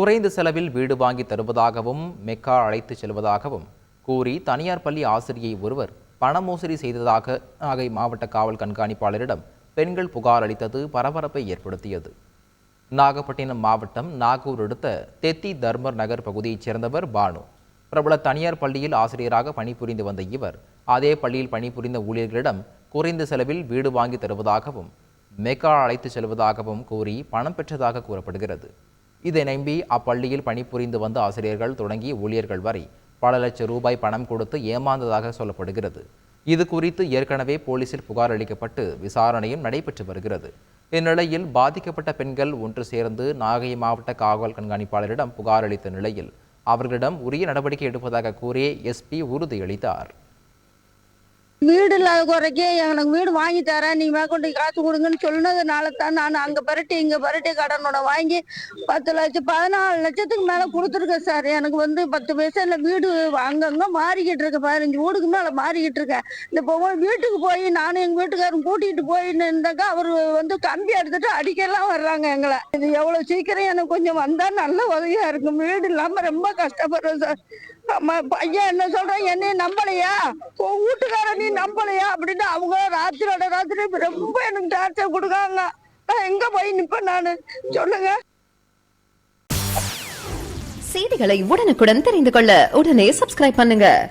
குறைந்த செலவில் வீடு வாங்கி தருவதாகவும் மெக்கா அழைத்துச் செல்வதாகவும் கூறி தனியார் பள்ளி ஆசிரியை ஒருவர் பண மோசடி செய்ததாக நாகை மாவட்ட காவல் கண்காணிப்பாளரிடம் பெண்கள் புகார் அளித்தது பரபரப்பை ஏற்படுத்தியது. நாகப்பட்டினம் மாவட்டம் நாகூர் அடுத்த தெத்தி தர்மர் நகர் பகுதியைச் சேர்ந்தவர் பானு. பிரபல தனியார் பள்ளியில் ஆசிரியராக பணிபுரிந்து வந்த இவர் அதே பள்ளியில் பணிபுரிந்த ஊழியர்களிடம் குறைந்த செலவில் வீடு வாங்கி தருவதாகவும் மெக்கா அழைத்துச் செல்வதாகவும் கூறி பணம் பெற்றதாக கூறப்படுகிறது. இதை நம்பி அப்பள்ளியில் பணிபுரிந்து வந்த ஆசிரியர்கள் தொடங்கி ஊழியர்கள் வரை பல லட்சம் ரூபாய் பணம் கொடுத்து ஏமாந்ததாக சொல்லப்படுகிறது. இது குறித்து ஏற்கனவே போலீசில் புகார் அளிக்கப்பட்டு விசாரணையும் நடைபெற்று வருகிறது. இந்நிலையில் பாதிக்கப்பட்ட பெண்கள் ஒன்று சேர்ந்து நாகை மாவட்ட காவல் கண்காணிப்பாளரிடம் புகார் அளித்த நிலையில் அவர்களிடம் உரிய நடவடிக்கை எடுப்பதாக கூறி எஸ்பி உறுதியளித்தார். வீடு இல்லாத குறைக்கே எனக்கு வீடு வாங்கி தரேன் நீ மேற்கொண்டு காசு கொடுங்கன்னு சொன்னதுனால தான் நான் அங்கே பரட்டி இங்கே பரட்டி கடனோட வாங்கி பத்து லட்சம் பதினாலு லட்சத்துக்கு மேலே கொடுத்துருக்கேன் சார். எனக்கு வந்து பத்து பைசால வீடு அங்கங்கே மாறிக்கிட்டு இருக்கேன் பதினஞ்சு வீடுக்கு மேலே மாறிக்கிட்டு இருக்கேன். இந்த இப்போ வீட்டுக்கு போய் நானும் எங்கள் வீட்டுக்காரரும் கூட்டிகிட்டு போயிருந்தாக்கா அவர் வந்து கம்பி எடுத்துட்டு அடிக்கலாம் வர்றாங்க எங்களை. இது எவ்வளோ சீக்கிரம் எனக்கு கொஞ்சம் வந்தால் நல்ல உதவியாக இருக்கும். வீடு இல்லாமல் ரொம்ப கஷ்டப்படுறேன் சார். பையன் என்ன சொல்றான் என்னைய நம்பலையா? உன் வீட்டுக்கார நீ நம்பலையா? அப்படின்னு அவங்க ராத்திரியோட ராத்திரி ரொம்ப எனக்கு டார்ச்சர் கொடுக்காங்க. நான் எங்க போய் நிப்பேன் நானு? சொல்லுங்க. செய்திகளை உடனுக்குடன் தெரிந்து கொள்ள உடனே சப்ஸ்கிரைப் பண்ணுங்க.